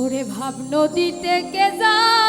ওরে ভাব কে যাও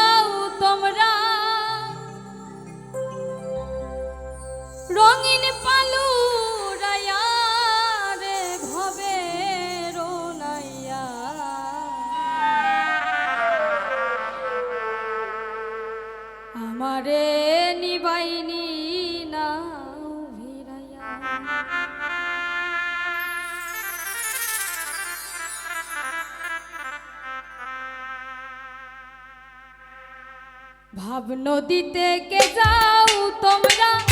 ভাব নদীতে কে যাও তোমরা?